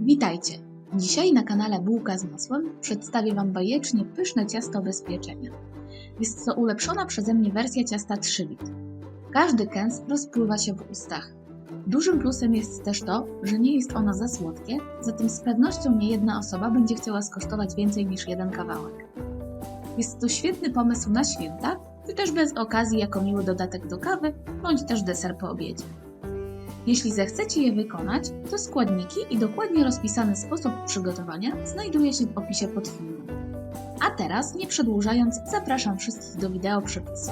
Witajcie! Dzisiaj na kanale Bułka z masłem przedstawię Wam bajecznie pyszne ciasto bez pieczenia. Jest to ulepszona przeze mnie wersja ciasta 3 bit. Każdy kęs rozpływa się w ustach. Dużym plusem jest też to, że nie jest ono za słodkie, zatem z pewnością nie jedna osoba będzie chciała skosztować więcej niż jeden kawałek. Jest to świetny pomysł na święta, czy też bez okazji jako miły dodatek do kawy, bądź też deser po obiedzie. Jeśli zechcecie je wykonać, to składniki i dokładnie rozpisany sposób przygotowania znajduje się w opisie pod filmem. A teraz, nie przedłużając, zapraszam wszystkich do wideo przepisu.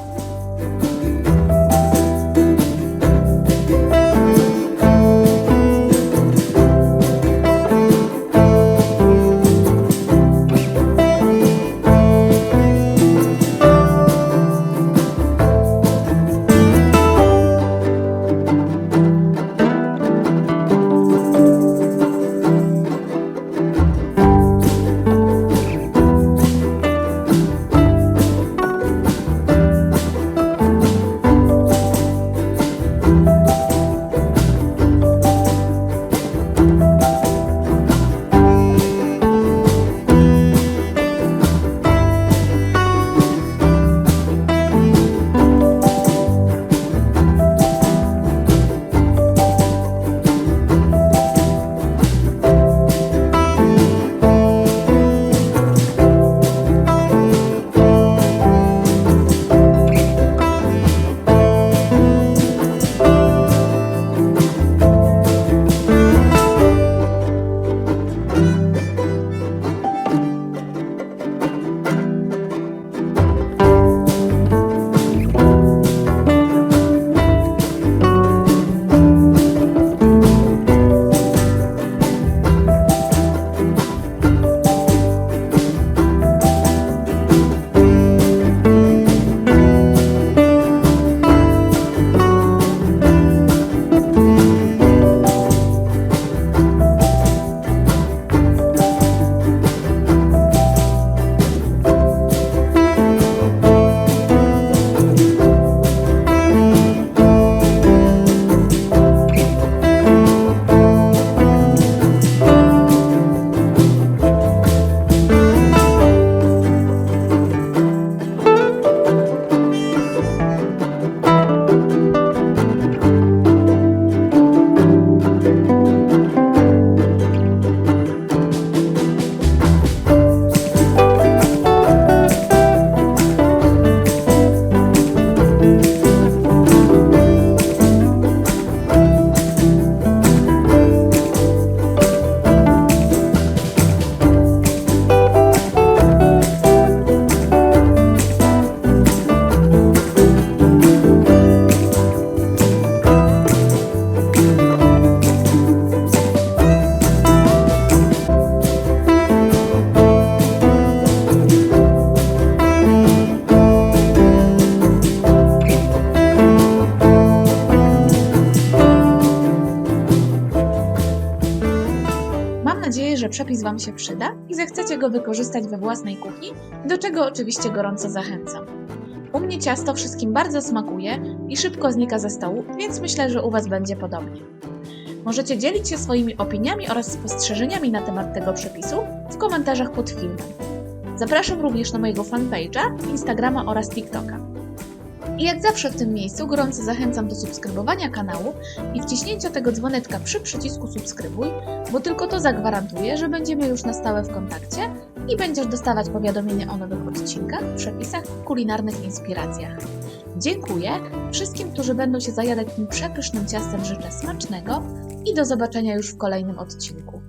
Przepis Wam się przyda i zechcecie go wykorzystać we własnej kuchni, do czego oczywiście gorąco zachęcam. U mnie ciasto wszystkim bardzo smakuje i szybko znika ze stołu, więc myślę, że u Was będzie podobnie. Możecie dzielić się swoimi opiniami oraz spostrzeżeniami na temat tego przepisu w komentarzach pod filmem. Zapraszam również na mojego fanpage'a, Instagrama oraz TikToka. I jak zawsze w tym miejscu gorąco zachęcam do subskrybowania kanału i wciśnięcia tego dzwoneczka przy przycisku subskrybuj, bo tylko to zagwarantuje, że będziemy już na stałe w kontakcie i będziesz dostawać powiadomienia o nowych odcinkach, przepisach, kulinarnych inspiracjach. Dziękuję wszystkim, którzy będą się zajadać tym przepysznym ciastem życzę smacznego i do zobaczenia już w kolejnym odcinku.